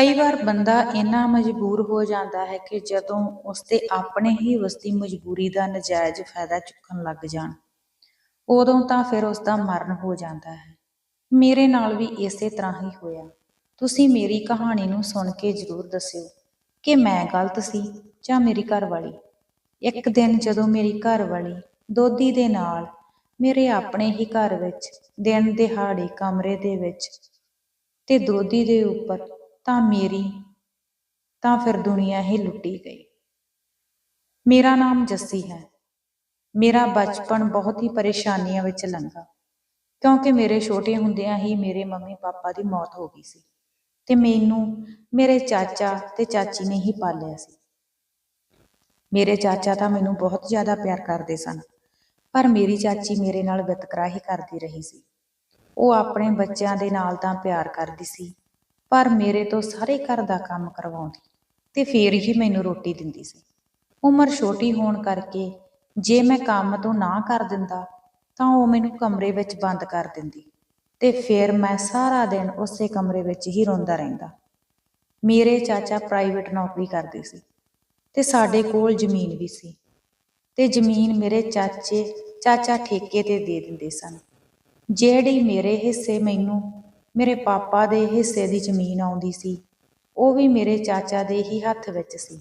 ਕਈ ਵਾਰ ਬੰਦਾ ਇੰਨਾ ਮਜਬੂਰ ਹੋ ਜਾਂਦਾ ਹੈ ਕਿ ਜਦੋਂ ਉਸਦੇ ਆਪਣੇ ਹੀ ਵਸਦੀ ਮਜਬੂਰੀ ਦਾ ਨਜਾਇਜ਼ ਫਾਇਦਾ ਚੁੱਕਣ ਲੱਗ ਜਾਣ, ਉਦੋਂ ਤਾਂ ਫਿਰ ਉਸ ਦਾ ਮਰਨ ਹੋ ਜਾਂਦਾ ਹੈ। ਮੇਰੇ ਨਾਲ ਵੀ ਇਸੇ ਤਰ੍ਹਾਂ ਹੀ ਹੋਇਆ। ਤੁਸੀਂ ਮੇਰੀ ਕਹਾਣੀ ਨੂੰ ਸੁਣ ਕੇ ਜ਼ਰੂਰ ਦੱਸਿਓ ਕਿ ਮੈਂ ਗਲਤ ਸੀ ਜਾਂ ਮੇਰੀ ਘਰ ਵਾਲੀ ਇੱਕ ਦਿਨ ਜਦੋਂ ਮੇਰੀ ਘਰ ਵਾਲੀ ਦੋਦੀ ਦੇ ਨਾਲ ਮੇਰੇ ਆਪਣੇ ਹੀ ਘਰ ਵਿੱਚ ਦਿਨ ਦਿਹਾੜੇ ਕਮਰੇ ਦੇ ਵਿੱਚ ਤੇ ਦੋਦੀ ਦੇ ਉੱਪਰ ਤਾਂ ਮੇਰੀ, ਤਾਂ ਫਿਰ ਦੁਨੀਆ ਹੀ ਲੁੱਟੀ ਗਈ। ਮੇਰਾ ਨਾਮ ਜੱਸੀ ਹੈ। ਮੇਰਾ ਬਚਪਨ ਬਹੁਤ ਹੀ ਪਰੇਸ਼ਾਨੀਆਂ ਵਿੱਚ ਲੰਘਾ, ਕਿਉਂਕਿ ਮੇਰੇ ਛੋਟੇ ਹੁੰਦਿਆਂ ਹੀ ਮੇਰੇ ਮੰਮੀ ਪਾਪਾ ਦੀ ਮੌਤ ਹੋ ਗਈ ਸੀ ਤੇ ਮੈਨੂੰ ਮੇਰੇ ਚਾਚਾ ਤੇ ਚਾਚੀ ਨੇ ਹੀ ਪਾਲਿਆ ਸੀ। ਮੇਰੇ ਚਾਚਾ ਤਾਂ ਮੈਨੂੰ ਬਹੁਤ ਜ਼ਿਆਦਾ ਪਿਆਰ ਕਰਦੇ ਸਨ, ਪਰ ਮੇਰੀ ਚਾਚੀ ਮੇਰੇ ਨਾਲ ਵਿਤਕਰਾ ਹੀ ਕਰਦੀ ਰਹੀ ਸੀ। ਉਹ ਆਪਣੇ ਬੱਚਿਆਂ ਦੇ ਨਾਲ ਤਾਂ ਪਿਆਰ ਕਰਦੀ ਸੀ ਪਰ ਮੇਰੇ ਤੋਂ ਸਾਰੇ ਘਰ ਦਾ ਕੰਮ ਕਰਵਾਉਂਦੀ ਤੇ ਫੇਰ ਹੀ ਮੈਨੂੰ ਰੋਟੀ ਦਿੰਦੀ ਸੀ। ਉਮਰ ਛੋਟੀ ਹੋਣ ਕਰਕੇ ਜੇ ਮੈਂ ਕੰਮ ਤੋਂ ਨਾ ਕਰ ਦਿੰਦਾ ਤਾਂ ਉਹ ਮੈਨੂੰ ਕਮਰੇ ਵਿੱਚ ਬੰਦ ਕਰ ਦਿੰਦੀ ਤੇ ਫਿਰ ਮੈਂ ਸਾਰਾ ਦਿਨ ਉਸੇ ਕਮਰੇ ਵਿੱਚ ਹੀ ਰੋਂਦਾ ਰਹਿੰਦਾ। ਮੇਰੇ ਚਾਚਾ ਪ੍ਰਾਈਵੇਟ ਨੌਕਰੀ ਕਰਦੇ ਸੀ ਤੇ ਸਾਡੇ ਕੋਲ ਜ਼ਮੀਨ ਵੀ ਸੀ ਤੇ ਜ਼ਮੀਨ ਮੇਰੇ ਚਾਚੇ, ਚਾਚਾ ਠੇਕੇ ਤੇ ਦੇ ਦਿੰਦੇ ਸਨ। ਜਿਹੜੀ ਮੇਰੇ ਹਿੱਸੇ ਮੈਨੂੰ ਮੇਰੇ ਪਾਪਾ ਦੇ ਹਿੱਸੇ ਦੀ ਜ਼ਮੀਨ ਆਉਂਦੀ ਸੀ। ਉਹ ਵੀ ਮੇਰੇ ਚਾਚਾ ਦੇ ਹੀ ਹੱਥ ਵਿੱਚ ਸੀ।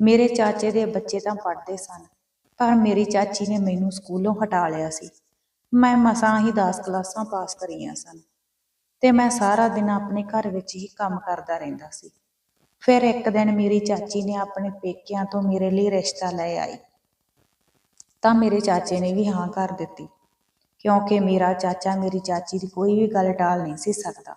ਮੇਰੇ ਚਾਚੇ ਦੇ ਬੱਚੇ ਤਾਂ ਪੜ੍ਹਦੇ ਸਨ, ਪਰ ਮੇਰੀ ਚਾਚੀ ਨੇ ਮੈਨੂੰ ਸਕੂਲੋਂ ਹਟਾ ਲਿਆ ਸੀ। ਮੈਂ ਮਸਾਂ ਹੀ 10 ਕਲਾਸਾਂ ਪਾਸ ਕਰੀਆਂ ਸਨ ਤੇ ਮੈਂ ਸਾਰਾ ਦਿਨ ਆਪਣੇ ਘਰ ਵਿੱਚ ਹੀ ਕੰਮ ਕਰਦਾ ਰਹਿੰਦਾ ਸੀ। ਫਿਰ ਇੱਕ ਦਿਨ ਮੇਰੀ ਚਾਚੀ ਨੇ ਆਪਣੇ ਪੇਕਿਆਂ ਤੋਂ ਮੇਰੇ ਲਈ ਰਿਸ਼ਤਾ ਲੈ ਆਈ। ਤਾਂ ਮੇਰੇ ਚਾਚੇ ਨੇ ਵੀ ਹਾਂ ਕਰ ਦਿੱਤੀ। ਕਿਉਂਕਿ ਮੇਰਾ ਚਾਚਾ ਮੇਰੀ ਚਾਚੀ ਦੀ ਕੋਈ ਵੀ ਗੱਲ ਟਾਲ ਨਹੀਂ ਸੀ ਸਕਦਾ।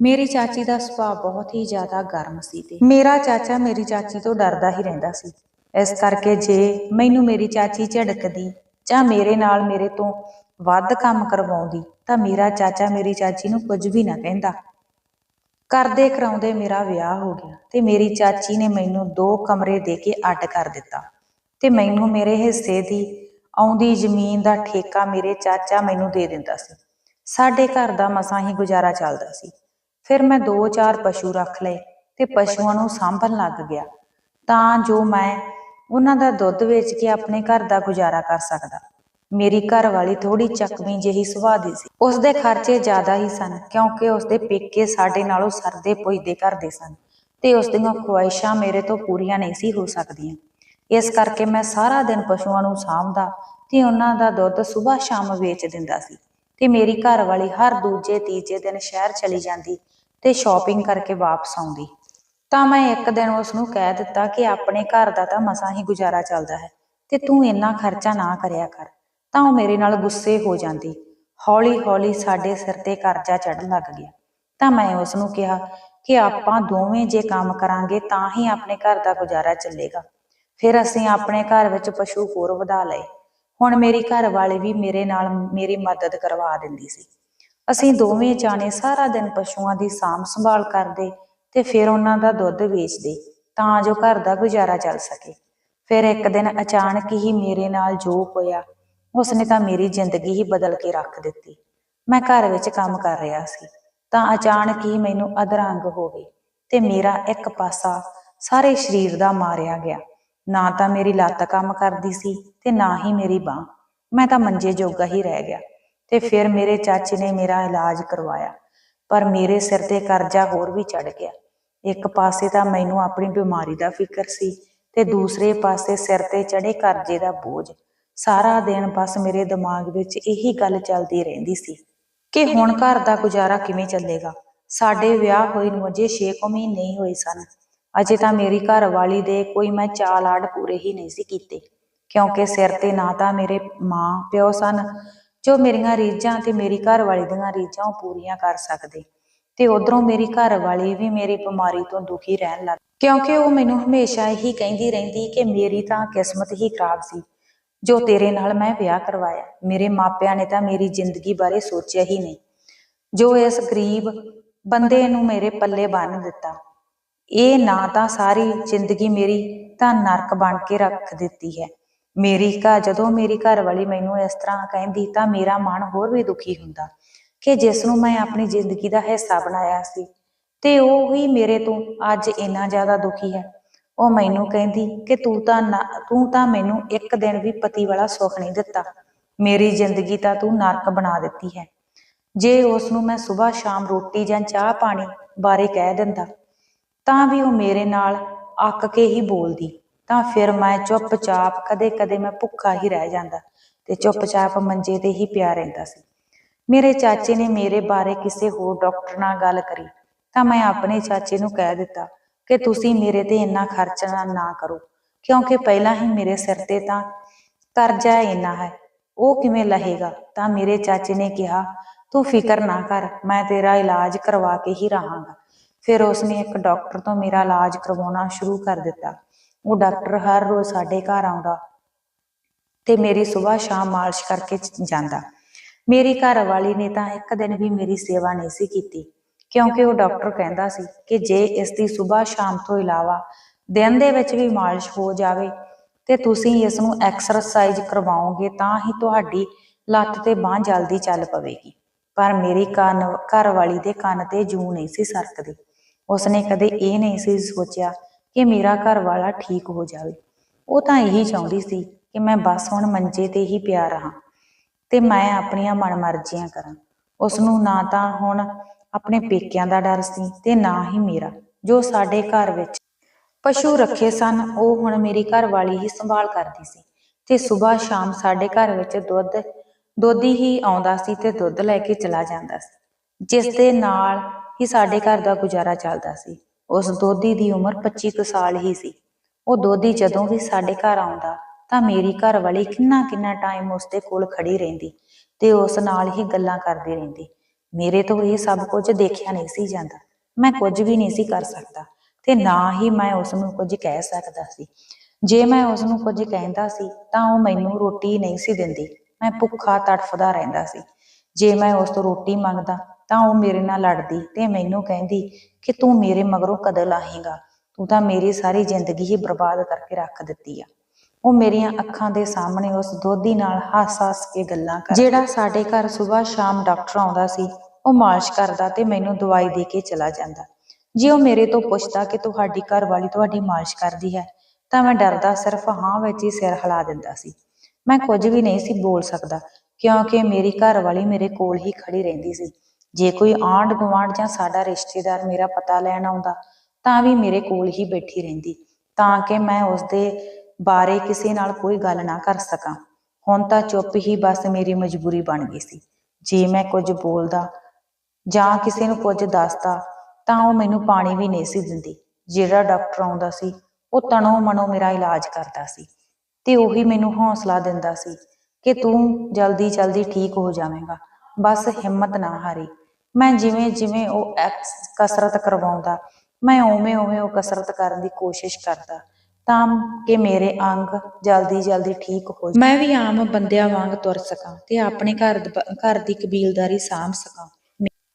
ਮੇਰੀ ਚਾਚੀ ਦਾ ਸੁਭਾਅ ਬਹੁਤ ਹੀ ਜ਼ਿਆਦਾ ਗਰਮ ਸੀ ਤੇ ਮੇਰਾ ਚਾਚਾ ਮੇਰੀ ਚਾਚੀ ਤੋਂ ਡਰਦਾ ਹੀ ਰਹਿੰਦਾ ਸੀ। ਇਸ ਕਰਕੇ ਜੇ ਮੈਨੂੰ ਮੇਰੀ ਚਾਚੀ ਝਿੜਕਦੀ ਜਾਂ ਮੇਰੇ ਨਾਲ ਮੇਰੇ ਤੋਂ ਵੱਧ ਕੰਮ ਕਰਵਾਉਂਦੀ ਤਾਂ ਮੇਰਾ ਚਾਚਾ ਮੇਰੀ ਚਾਚੀ ਨੂੰ ਕੁਝ ਵੀ ਨਾ ਕਹਿੰਦਾ। ਕਰਦੇ ਕਰਾਉਂਦੇ ਮੇਰਾ ਵਿਆਹ ਹੋ ਗਿਆ ਤੇ ਮੇਰੀ ਚਾਚੀ ਨੇ ਮੈਨੂੰ ਦੋ ਕਮਰੇ ਦੇ ਕੇ ਅੱਡ ਕਰ ਦਿੱਤਾ ਤੇ ਮੈਨੂੰ ਮੇਰੇ ਹਿੱਸੇ ਦੀ ਆਉਂਦੀ ਜ਼ਮੀਨ ਦਾ ਠੇਕਾ ਮੇਰੇ ਚਾਚਾ ਮੈਨੂੰ ਦੇ ਦਿੰਦਾ ਸੀ। ਸਾਡੇ ਘਰ ਦਾ ਮਸਾਂ ਹੀ ਗੁਜ਼ਾਰਾ ਚੱਲਦਾ ਸੀ। ਫਿਰ ਮੈਂ ਦੋ ਚਾਰ ਪਸ਼ੂ ਰੱਖ ਲਏ ਤੇ ਪਸ਼ੂਆਂ ਨੂੰ ਸਾਂਭਣ ਲੱਗ ਗਿਆ। ਤਾਂ ਜੋ ਮੈਂ ਉਹਨਾਂ ਦਾ ਦੁੱਧ ਵੇਚ ਕੇ ਆਪਣੇ ਘਰ ਦਾ ਗੁਜ਼ਾਰਾ ਕਰ ਸਕਦਾ। ਮੇਰੀ ਘਰ ਵਾਲੀ ਥੋੜੀ ਚੱਕਵੀਂ ਜਿਹੀ ਸੁਭਾਅ ਦੀ ਸੀ। ਉਸ ਦੇ ਖਰਚੇ ਜ਼ਿਆਦਾ ਹੀ ਸਨ ਕਿਉਂਕਿ ਉਸ ਦੇ ਪੇਕੇ ਸਾਡੇ ਨਾਲੋਂ ਸਰਦੇ ਪੁੱਜਦੇ ਕਰਦੇ ਸਨ ਤੇ ਉਸ ਦੀਆਂ ਖੁਆਇਸ਼ਾਂ ਮੇਰੇ ਤੋਂ ਪੂਰੀਆਂ ਨਹੀਂ ਸੀ ਹੋ ਸਕਦੀਆਂ। ਇਸ ਕਰਕੇ ਮੈਂ ਸਾਰਾ ਦਿਨ ਪਸ਼ੂਆਂ ਨੂੰ ਸਾਂਭਦਾ ਤੇ ਉਹਨਾਂ ਦਾ ਦੁੱਧ ਸਵੇਰ ਸ਼ਾਮ ਵੇਚ ਦਿੰਦਾ ਸੀ ਤੇ ਮੇਰੀ ਘਰ ਵਾਲੀ ਹਰ ਦੂਜੇ, ਤੀਜੇ ਦਿਨ ਸ਼ਹਿਰ ਚਲੀ ਜਾਂਦੀ ਤੇ ਸ਼ਾਪਿੰਗ ਕਰਕੇ ਵਾਪਸ ਆਉਂਦੀ। ਤਾਂ ਮੈਂ ਇੱਕ ਦਿਨ ਉਸ ਨੂੰ ਕਹਿ ਦਿੱਤਾ ਕਿ ਆਪਣੇ ਘਰ ਦਾ ਤਾਂ ਮਸਾਂ ਹੀ ਗੁਜ਼ਾਰਾ ਚੱਲਦਾ ਹੈ ਤੇ ਤੂੰ ਇੰਨਾ ਖਰਚਾ ਨਾ ਕਰਿਆ ਕਰ, ਤਾਂ ਉਹ ਮੇਰੇ ਨਾਲ ਗੁੱਸੇ ਹੋ ਜਾਂਦੀ। ਹੌਲੀ-ਹੌਲੀ ਸਾਡੇ ਸਿਰ ਤੇ ਕਰਜ਼ਾ ਚੜਨ ਲੱਗ ਗਿਆ। ਤਾਂ ਮੈਂ ਉਸ ਨੂੰ ਕਿਹਾ ਕਿ ਆਪਾਂ ਦੋਵੇਂ ਜੇ ਕੰਮ ਕਰਾਂਗੇ ਤਾਂ ਹੀ ਆਪਣੇ ਘਰ ਦਾ ਗੁਜ਼ਾਰਾ ਚੱਲੇਗਾ। ਫਿਰ ਅਸੀਂ ਆਪਣੇ ਘਰ ਵਿੱਚ ਪਸ਼ੂ ਹੋਰ ਵਧਾ ਲਏ। ਹੁਣ ਮੇਰੀ ਘਰ ਵਾਲੀ ਵੀ ਮੇਰੇ ਨਾਲ ਮੇਰੀ ਮਦਦ ਕਰਵਾ ਦਿੰਦੀ ਸੀ। ਅਸੀਂ ਦੋਵੇਂ ਜਾਣੇ ਸਾਰਾ ਦਿਨ ਪਸ਼ੂਆਂ ਦੀ ਸਾਂਭ ਸੰਭਾਲ ਕਰਦੇ ਤੇ ਫਿਰ ਉਹਨਾਂ ਦਾ ਦੁੱਧ ਵੇਚਦੇ ਤਾਂ ਜੋ ਘਰ ਦਾ ਗੁਜ਼ਾਰਾ ਚੱਲ ਸਕੇ। ਫਿਰ ਇੱਕ ਦਿਨ ਅਚਾਨਕ ਹੀ ਮੇਰੇ ਨਾਲ ਜੋ ਹੋਇਆ, ਉਸਨੇ ਤਾਂ ਮੇਰੀ ਜ਼ਿੰਦਗੀ ਹੀ ਬਦਲ ਕੇ ਰੱਖ ਦਿੱਤੀ। ਮੈਂ ਘਰ ਵਿੱਚ ਕੰਮ ਕਰ ਰਿਹਾ ਸੀ ਤਾਂ ਅਚਾਨਕ ਹੀ ਮੈਨੂੰ ਅਧਰੰਗ ਹੋ ਗਈ ਤੇ ਮੇਰਾ ਇੱਕ ਪਾਸਾ ਸਾਰੇ ਸਰੀਰ ਦਾ ਮਾਰਿਆ ਗਿਆ। ਨਾ ਤਾਂ ਮੇਰੀ ਲੱਤ ਕੰਮ ਕਰਦੀ ਸੀ ਤੇ ਨਾ ਹੀ ਮੇਰੀ ਬਾਹ। ਮੈਂ ਤਾਂ ਮੰਜੇ ਜੋਗਾ ਹੀ ਰਹਿ ਗਿਆ ਤੇ ਫਿਰ ਮੇਰੇ ਚਾਚੇ ਨੇ ਮੇਰਾ ਇਲਾਜ ਕਰਵਾਇਆ। ਪਰ ਮੇਰੇ ਸਿਰ ਤੇ ਕਰਜ਼ਾ ਹੋਰ ਵੀ ਚੜ ਗਿਆ। ਇੱਕ ਪਾਸੇ ਤਾਂ ਮੈਨੂੰ ਆਪਣੀ ਬਿਮਾਰੀ ਦਾ ਫਿਕਰ ਸੀ ਤੇ ਦੂਸਰੇ ਪਾਸੇ ਸਿਰ ਤੇ ਚੜੇ ਕਰਜ਼ੇ ਦਾ ਬੋਝ। ਸਾਰਾ ਦਿਨ ਬਸ ਮੇਰੇ ਦਿਮਾਗ ਵਿੱਚ ਇਹੀ ਗੱਲ ਚੱਲਦੀ ਰਹਿੰਦੀ ਸੀ ਕਿ ਹੁਣ ਘਰ ਦਾ ਗੁਜ਼ਾਰਾ ਕਿਵੇਂ ਚੱਲੇਗਾ? ਸਾਡੇ ਵਿਆਹ ਹੋਏ ਨੂੰ ਅਜੇ 6 ਮਹੀਨੇ ਹੀ ਹੋਏ ਸਨ। ਅਜੇ ਤਾਂ ਮੇਰੀ ਘਰ ਵਾਲੀ ਦੇ ਕੋਈ ਮੈਂ ਚਾਲ ਆੜ ਪੂਰੇ ਹੀ ਨਹੀਂ ਸੀ ਕੀਤੇ, ਕਿਉਂਕਿ ਸਿਰ ਤੇ ਨਾ ਤਾਂ ਮੇਰੇ ਮਾਂ ਪਿਓ ਸਨ, ਜੋ ਮੇਰੀਆਂ ਰੀਝਾਂ ਤੇ ਮੇਰੀ ਘਰ ਵਾਲੀ ਦੀਆਂ ਰੀਝਾਂ ਉਹ ਪੂਰੀਆਂ ਕਰ ਸਕਦੇ, ਤੇ ਉਧਰੋਂ ਮੇਰੀ ਘਰ ਵਾਲੀ ਵੀ ਮੇਰੀ ਬਿਮਾਰੀ ਤੋਂ ਦੁਖੀ ਰਹਿਣ ਲੱਗ ਕਿਉਂਕਿ ਉਹ ਮੈਨੂੰ ਹਮੇਸ਼ਾ ਇਹੀ ਕਹਿੰਦੀ ਰਹਿੰਦੀ ਕਿ ਮੇਰੀ ਤਾਂ ਕਿਸਮਤ ਹੀ ਖਰਾਬ ਸੀ, ਜੋ ਤੇਰੇ ਨਾਲ ਮੈਂ ਵਿਆਹ ਕਰਵਾਇਆ, ਮੇਰੇ ਮਾਪਿਆਂ ਨੇ ਤਾਂ ਮੇਰੀ ਜ਼ਿੰਦਗੀ ਬਾਰੇ ਸੋਚਿਆ ਹੀ ਨਹੀਂ, ਜੋ ਇਸ ਗਰੀਬ ਬੰਦੇ ਨੂੰ ਮੇਰੇ ਪੱਲੇ ਬੰਨ ਦਿੱਤਾ ਇਹ ਨਾ ਤਾਂ ਸਾਰੀ ਜ਼ਿੰਦਗੀ ਮੇਰੀ ਤਾਂ ਨਰਕ ਬਣ ਕੇ ਰੱਖ ਦਿੱਤੀ ਹੈ। ਮੇਰੀ ਘਰ ਜਦੋਂ ਮੇਰੀ ਘਰ ਵਾਲੀ ਮੈਨੂੰ ਇਸ ਤਰ੍ਹਾਂ ਕਹਿੰਦੀ ਤਾਂ ਮੇਰਾ ਮਨ ਹੋਰ ਵੀ ਦੁਖੀ ਹੁੰਦਾ ਕਿ ਜਿਸ ਨੂੰ ਮੈਂ ਆਪਣੀ ਜ਼ਿੰਦਗੀ ਦਾ ਹਿੱਸਾ ਬਣਾਇਆ ਸੀ। ਤੇ ਉਹ ਹੀ ਮੇਰੇ ਤੋਂ ਅੱਜ ਇੰਨਾ ਜ਼ਿਆਦਾ ਦੁਖੀ ਹੈ। ਉਹ ਮੈਨੂੰ ਕਹਿੰਦੀ ਕਿ ਤੂੰ ਤਾਂ ਤੂੰ ਤਾਂ ਮੈਨੂੰ ਇੱਕ ਦਿਨ ਵੀ ਪਤੀ ਵਾਲਾ ਸੁੱਖ ਨਹੀਂ ਦਿੱਤਾ। ਮੇਰੀ ਜ਼ਿੰਦਗੀ ਤਾਂ ਤੂੰ ਨਰਕ ਬਣਾ ਦਿੱਤੀ ਹੈ। ਜੇ ਉਸ ਨੂੰ ਮੈਂ ਸਵੇਰ ਸ਼ਾਮ ਰੋਟੀ ਜਾਂ ਚਾਹ ਪਾਣੀ ਬਾਰੇ ਕਹਿ ਦਿੰਦਾ ਤਾਂ ਵੀ ਉਹ ਮੇਰੇ ਨਾਲ ਅੱਕ ਕੇ ਹੀ ਬੋਲਦੀ। ਤਾਂ ਫਿਰ ਮੈਂ ਚੁੱਪਚਾਪ, ਕਦੇ-ਕਦੇ ਮੈਂ ਭੁੱਖਾ ਹੀ ਰਹਿ ਜਾਂਦਾ ਤੇ ਚੁੱਪਚਾਪ ਮੰਜੇ ਤੇ ਹੀ ਪਿਆ ਰਹਿੰਦਾ ਸੀ। ਮੇਰੇ ਚਾਚੇ ਨੇ ਮੇਰੇ ਬਾਰੇ ਕਿਸੇ ਹੋਰ ਡਾਕਟਰ ਨਾਲ ਗੱਲ ਕਰੀ। ਤਾਂ ਮੈਂ ਆਪਣੇ ਚਾਚੇ ਨੂੰ ਕਹਿ ਦਿੱਤਾ ਕਿ ਤੁਸੀਂ ਮੇਰੇ ਤੇ ਇੰਨਾ ਖਰਚਣਾ ਨਾ ਕਰੋ। ਕਿਉਂਕਿ ਪਹਿਲਾਂ ਹੀ ਮੇਰੇ ਸਿਰ ਤੇ ਤਾਂ ਕਰਜ਼ਾ ਇੰਨਾ ਹੈ। ਉਹ ਕਿਵੇਂ ਲਹੇਗਾ? ਤਾਂ ਮੇਰੇ ਚਾਚੇ ਨੇ ਕਿਹਾ, ਤੂੰ ਫਿਕਰ ਨਾ ਕਰ, ਮੈਂ ਤੇਰਾ ਇਲਾਜ ਕਰਵਾ ਕੇ ਹੀ ਰਹਾਂਗਾ। ਫਿਰ ਉਸਨੇ ਇੱਕ ਡਾਕਟਰ ਤੋਂ ਮੇਰਾ ਇਲਾਜ ਕਰਵਾਉਣਾ ਸ਼ੁਰੂ ਕਰ ਦਿੱਤਾ। ਉਹ ਡਾਕਟਰ ਹਰ ਰੋਜ਼ ਸਾਡੇ ਘਰ ਆਉਂਦਾ ਤੇ ਮੇਰੀ ਸਵੇਰ ਸ਼ਾਮ ਮਾਲਿਸ਼ ਕਰਕੇ ਜਾਂਦਾ। ਮੇਰੀ ਘਰ ਵਾਲੀ ਨੇ ਤਾਂ ਇੱਕ ਦਿਨ ਵੀ ਮੇਰੀ ਸੇਵਾ ਨਹੀਂ ਸੀ ਕੀਤੀ, ਕਿਉਂਕਿ ਉਹ ਡਾਕਟਰ ਕਹਿੰਦਾ ਸੀ ਕਿ ਜੇ ਇਸ ਦੀ ਸਵੇਰ ਸ਼ਾਮ ਤੋਂ ਇਲਾਵਾ ਦਿਨ ਦੇ ਵਿੱਚ ਵੀ ਮਾਲਿਸ਼ ਹੋ ਜਾਵੇ ਤੇ ਤੁਸੀਂ ਇਸ ਨੂੰ ਐਕਸਰਸਾਈਜ਼ ਕਰਵਾਓਗੇ ਤਾਂ ਹੀ ਤੁਹਾਡੀ ਲੱਤ ਤੇ ਬਾਹ ਜਲਦੀ ਚੱਲ ਪਵੇਗੀ। ਪਰ ਮੇਰੀ ਕੰਨ ਘਰ ਵਾਲੀ ਦੇ ਕੰਨ ਤੇ ਜੂ ਨਹੀਂ ਸੀ ਸਰਕਦੀ। ਉਸਨੇ ਕਦੇ ਇਹ ਨਹੀਂ ਸੀ ਸੋਚਿਆ ਕਿ ਮੇਰਾ ਘਰ ਵਾਲਾ ਠੀਕ ਹੋ ਜਾਵੇ। ਉਹ ਤਾਂ ਇਹੀ ਚਾਹੁੰਦੀ ਸੀ ਕਿ ਮੈਂ ਬਸ ਹੁਣ ਮੰਜੇ ਤੇ ਹੀ ਪਿਆ ਰਹਾ ਤੇ ਮੈਂ ਆਪਣੀਆਂ ਮਨਮਰਜ਼ੀਆਂ ਕਰਾਂ। ਉਸ ਨੂੰ ਨਾ ਤਾਂ ਹੁਣ ਆਪਣੇ ਪੇਕਿਆਂ ਦਾ ਡਰ ਸੀ ਤੇ ਨਾ ਹੀ ਮੇਰਾ, ਜੋ ਸਾਡੇ ਘਰ ਵਿੱਚ ਪਸ਼ੂ ਰੱਖੇ ਸਨ, ਉਹ ਹੁਣ ਮੇਰੀ ਘਰ ਵਾਲੀ ਹੀ ਸੰਭਾਲ ਕਰਦੀ ਸੀ। ਤੇ ਸਵੇਰ ਸ਼ਾਮ ਸਾਡੇ ਘਰ ਵਿੱਚ ਦੁੱਧ, ਦੋਧੀ ਹੀ ਆਉਂਦਾ ਸੀ ਤੇ ਦੁੱਧ ਲੈ ਕੇ ਚਲਾ ਜਾਂਦਾ ਸੀ ਜਿਸ ਦੇ ਨਾਲ ਹੀ ਸਾਡੇ ਘਰ ਦਾ ਗੁਜ਼ਾਰਾ ਚੱਲਦਾ ਸੀ। ਉਸ ਦੋਧੀ ਦੀ ਉਮਰ 25 ਕੁ ਸਾਲ ਹੀ ਸੀ। ਉਹ ਦੋਧੀ ਜਦੋਂ ਵੀ ਸਾਡੇ ਘਰ ਆਉਂਦਾ, ਤਾਂ ਮੇਰੀ ਘਰ ਵਾਲੀ ਕਿੰਨਾ ਕਿੰਨਾ ਟਾਈਮ ਉਸ ਦੇ ਕੋਲ ਖੜੀ ਰਹਿੰਦੀ ਤੇ ਉਸ ਨਾਲ ਹੀ ਗੱਲਾਂ ਕਰਦੀ ਰਹਿੰਦੀ। ਮੇਰੇ ਤੋਂ ਇਹ ਸਭ ਕੁਝ ਦੇਖਿਆ ਨਹੀਂ ਸੀ ਜਾਂਦਾ। ਮੈਂ ਕੁਝ ਵੀ ਨਹੀਂ ਸੀ ਕਰ ਸਕਦਾ ਤੇ ਨਾ ਹੀ ਮੈਂ ਉਸ ਨੂੰ ਕੁਝ ਕਹਿ ਸਕਦਾ ਸੀ। ਜੇ ਮੈਂ ਉਸ ਨੂੰ ਕੁਝ ਕਹਿੰਦਾ ਸੀ, ਤਾਂ ਉਹ ਮੈਨੂੰ ਰੋਟੀ ਨਹੀਂ ਸੀ ਦਿੰਦੀ। ਮੈਂ ਭੁੱਖਾ ਤੜਫਦਾ ਰਹਿੰਦਾ ਸੀ। ਜੇ ਮੈਂ ਉਸ ਤੋਂ ਰੋਟੀ ਮੰਗਦਾ ਤਾਂ ਉਹ ਮੇਰੇ ਨਾਲ ਲੜਦੀ ਤੇ ਮੈਨੂੰ ਕਹਿੰਦੀ ਕਿ ਤੂੰ ਮੇਰੇ ਮਗਰੋਂ ਕਦੋਂ ਲਾਹੇਗਾ। ਤੂੰ ਤਾਂ ਮੇਰੀ ਸਾਰੀ ਜ਼ਿੰਦਗੀ ਹੀ ਬਰਬਾਦ ਕਰਕੇ ਰੱਖ ਦਿੱਤੀ ਆ। ਉਹ ਮੇਰੀਆਂ ਅੱਖਾਂ ਦੇ ਸਾਹਮਣੇ ਉਸ ਦੋਧੀ ਨਾਲ ਹੱਸ-ਹੱਸ ਕੇ ਗੱਲਾਂ ਕਰ ਜਿਹੜਾ ਸਾਡੇ ਘਰ ਸਵੇਰ ਸ਼ਾਮ ਡਾਕਟਰ ਆਉਂਦਾ ਸੀ, ਉਹ ਮਾਲਿਸ਼ ਕਰਦਾ ਤੇ ਮੈਨੂੰ ਦਵਾਈ ਦੇ ਕੇ ਚਲਾ ਜਾਂਦਾ। ਜੇ ਉਹ ਮੇਰੇ ਤੋਂ ਪੁੱਛਦਾ ਕਿ ਤੁਹਾਡੀ ਘਰ ਵਾਲੀ ਤੁਹਾਡੀ ਮਾਲਿਸ਼ ਕਰਦੀ ਹੈ, ਤਾਂ ਮੈਂ ਡਰਦਾ ਸਿਰਫ ਹਾਂ ਵਿੱਚ ਹੀ ਸਿਰ ਹਿਲਾ ਦਿੰਦਾ ਸੀ। ਮੈਂ ਕੁਝ ਵੀ ਨਹੀਂ ਸੀ ਬੋਲ ਸਕਦਾ। ਕਿਉਂਕਿ ਮੇਰੀ ਘਰ ਵਾਲੀ ਮੇਰੇ ਕੋਲ ਹੀ ਖੜੀ ਰਹਿੰਦੀ ਸੀ। ਜੇ ਕੋਈ ਆਂਢ ਗੁਆਂਢ ਜਾਂ ਸਾਡਾ ਰਿਸ਼ਤੇਦਾਰ ਮੇਰਾ ਪਤਾ ਲੈਣ ਆਉਂਦਾ, ਤਾਂ ਵੀ ਮੇਰੇ ਕੋਲ ਹੀ ਬੈਠੀ ਰਹਿੰਦੀ, ਤਾਂ ਕਿ ਮੈਂ ਉਸ ਦੇ ਬਾਰੇ ਕਿਸੇ ਨਾਲ ਕੋਈ ਗੱਲ ਨਾ ਕਰ ਸਕਾਂ। ਹੁਣ ਤਾਂ ਚੁੱਪ ਹੀ ਬਸ ਮੇਰੀ ਮਜਬੂਰੀ ਬਣ ਗਈ ਸੀ। ਜੇ ਮੈਂ ਕੁਝ ਬੋਲਦਾ ਜਾਂ ਕਿਸੇ ਨੂੰ ਕੁਝ ਦੱਸਦਾ, ਤਾਂ ਉਹ ਮੈਨੂੰ ਪਾਣੀ ਵੀ ਨਹੀਂ ਸੀ ਦਿੰਦੀ। ਜਿਹੜਾ ਡਾਕਟਰ ਆਉਂਦਾ ਸੀ, ਉਹ ਤਣੋ ਮਨੋ ਮੇਰਾ ਇਲਾਜ ਕਰਦਾ ਸੀ ਤੇ ਉਹੀ ਮੈਨੂੰ ਹੌਸਲਾ ਦਿੰਦਾ ਸੀ। ਕਿ ਤੂੰ ਜਲਦੀ ਜਲਦੀ ਠੀਕ ਹੋ ਜਾਵੇਂਗਾ। ਬਸ ਹਿੰਮਤ ਨਾ ਹਾਰੀ। ਮੈਂ ਜਿਵੇਂ ਜਿਵੇਂ ਉਹ ਕਸਰਤ ਕਰਵਾਉਂਦਾ, ਮੈਂ ਉਵੇਂ ਉਵੇਂ ਉਹ ਕਸਰਤ ਕਰਨ ਦੀ ਕੋਸ਼ਿਸ਼ ਕਰਦਾ, ਤਾਂ ਕਿ ਮੇਰੇ ਅੰਗ ਜਲਦੀ ਜਲਦੀ ਠੀਕ ਹੋ ਮੈਂ ਵੀ ਆਮ ਬੰਦਿਆਂ ਵਾਂਗ ਤੁਰ ਸਕਾਂ ਤੇ ਆਪਣੇ ਘਰ ਘਰ ਦੀ ਕਬੀਲਦਾਰੀ ਸਾਂਭ ਸਕਾਂ।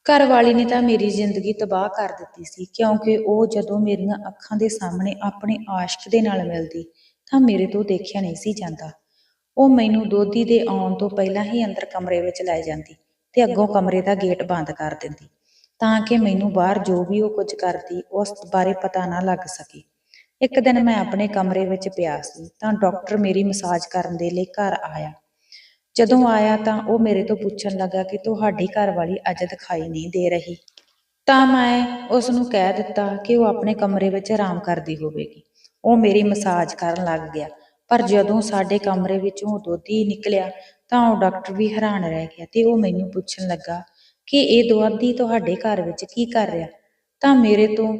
ਘਰ ਵਾਲੀ ਨੇ ਤਾਂ ਮੇਰੀ ਜ਼ਿੰਦਗੀ ਤਬਾਹ ਕਰ ਦਿੱਤੀ ਸੀ, ਕਿਉਂਕਿ ਉਹ ਜਦੋਂ ਮੇਰੀਆਂ ਅੱਖਾਂ ਦੇ ਸਾਹਮਣੇ ਆਪਣੇ ਆਸ਼ਕ ਦੇ ਨਾਲ ਮਿਲਦੀ, ਤਾਂ ਮੇਰੇ ਤੋਂ ਦੇਖਿਆ ਨਹੀਂ ਸੀ ਜਾਂਦਾ। ਉਹ ਮੈਨੂੰ ਦੋਧੀ ਦੇ ਆਉਣ ਤੋਂ ਪਹਿਲਾਂ ਹੀ ਅੰਦਰ ਕਮਰੇ ਵਿੱਚ ਲੈ ਜਾਂਦੀ ਤੇ ਅੱਗੋਂ ਕਮਰੇ ਦਾ ਗੇਟ ਬੰਦ ਕਰ ਦਿੰਦੀ, ਤਾਂ ਕਿ ਮੈਨੂੰ ਬਾਹਰ ਜੋ ਵੀ ਉਹ ਕੁਝ ਕਰਦੀ, ਉਸ ਬਾਰੇ ਪਤਾ ਨਾ ਲੱਗ ਸਕੇ। ਇੱਕ ਦਿਨ ਮੈਂ ਆਪਣੇ ਕਮਰੇ ਵਿੱਚ ਪਿਆ ਸੀ, ਤਾਂ ਡਾਕਟਰ ਮੇਰੀ ਮਸਾਜ ਕਰਨ ਦੇ ਲਈ ਘਰ ਆਇਆ। ਜਦੋਂ ਆਇਆ ਤਾਂ ਉਹ ਮੇਰੇ ਤੋਂ ਪੁੱਛਣ ਲੱਗਾ ਕਿ ਤੁਹਾਡੀ ਘਰ ਵਾਲੀ ਅੱਜ ਦਿਖਾਈ ਨਹੀਂ ਦੇ ਰਹੀ। ਤਾਂ ਮੈਂ ਉਸ ਨੂੰ ਕਹਿ ਦਿੱਤਾ ਕਿ ਉਹ ਆਪਣੇ ਕਮਰੇ ਵਿੱਚ ਆਰਾਮ ਕਰਦੀ ਹੋਵੇਗੀ। ਉਹ ਮੇਰੀ ਮਸਾਜ ਕਰਨ ਲੱਗ ਗਿਆ। ਪਰ ਜਦੋਂ ਸਾਡੇ ਕਮਰੇ ਵਿੱਚੋਂ ਉਹ ਦੋਧੀ ਨਿਕਲਿਆ, ਤਾਂ ਉਹ ਡਾਕਟਰ ਵੀ ਹੈਰਾਨ ਰਹਿ ਗਿਆ ਤੇ ਉਹ ਮੈਨੂੰ ਪੁੱਛਣ ਲੱਗਾ ਕਿ ਇਹ ਦੁਆਧੀ ਤੁਹਾਡੇ ਘਰ ਵਿੱਚ ਕੀ ਕਰ ਰਿਹਾ? ਤਾਂ ਮੇਰੇ ਤੋਂ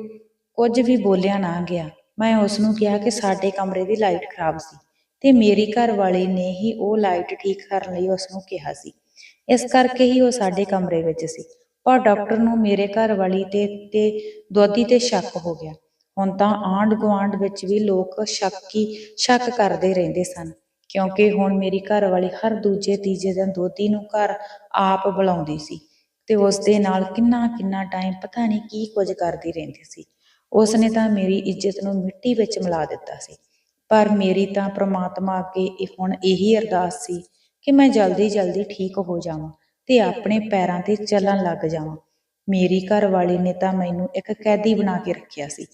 ਕੁਝ ਵੀ ਬੋਲਿਆ ਨਾ ਗਿਆ। ਮੈਂ ਉਸ ਨੂੰ ਕਿਹਾ ਕਿ ਸਾਡੇ ਕਮਰੇ ਦੀ ਲਾਈਟ ਖਰਾਬ ਸੀ ਤੇ ਮੇਰੀ ਘਰ ਵਾਲੀ ਨੇ ਹੀ ਉਹ ਲਾਈਟ ਠੀਕ ਕਰਨ ਲਈ ਉਸ ਨੂੰ ਕਿਹਾ ਸੀ। ਇਸ ਕਰਕੇ ਹੀ ਉਹ ਸਾਡੇ ਕਮਰੇ ਵਿੱਚ ਸੀ। ਪਰ ਡਾਕਟਰ ਨੂੰ ਮੇਰੇ ਘਰ ਵਾਲੀ ਤੇ ਤੇ ਦੋਧੀ ਤੇ ਸ਼ੱਕ ਹੋ ਗਿਆ। ਹੁਣ ਤਾਂ ਆਂਢ ਗੁਆਂਢ ਵਿੱਚ ਵੀ ਲੋਕ ਸ਼ੱਕੀ ਸ਼ੱਕ ਕਰਦੇ ਰਹਿੰਦੇ ਸਨ, ਕਿਉਂਕਿ ਹੁਣ ਮੇਰੀ ਘਰ ਵਾਲੀ ਹਰ ਦੂਜੇ ਤੀਜੇ ਦਿਨ ਦੋਧੀ ਨੂੰ ਘਰ ਆਪ ਬੁਲਾਉਂਦੀ ਸੀ ਤੇ ਉਸ ਦੇ ਨਾਲ ਕਿੰਨਾ ਕਿੰਨਾ ਟਾਈਮ ਪਤਾ ਨਹੀਂ ਕੀ ਕੁਝ ਕਰਦੀ ਰਹਿੰਦੀ ਸੀ। ਉਸ ਨੇ ਤਾਂ ਮੇਰੀ ਇੱਜ਼ਤ ਨੂੰ ਮਿੱਟੀ ਵਿੱਚ ਮਿਲਾ ਦਿੱਤਾ ਸੀ, ਪਰ ਮੇਰੀ ਤਾਂ ਪ੍ਰਮਾਤਮਾ ਅੱਗੇ ਇਹ ਹੁਣ ਇਹੀ ਅਰਦਾਸ ਸੀ ਕਿ ਮੈਂ ਜਲਦੀ ਜਲਦੀ ਠੀਕ ਹੋ ਜਾਵਾਂ ਤੇ ਆਪਣੇ ਪੈਰਾਂ ਤੇ ਚੱਲਣ ਲੱਗ ਜਾਵਾਂ। ਮੇਰੀ ਘਰ ਵਾਲੀ ਨੇ ਤਾਂ ਮੈਨੂੰ ਇੱਕ ਕੈਦੀ ਬਣਾ ਕੇ ਰੱਖਿਆ ਸੀ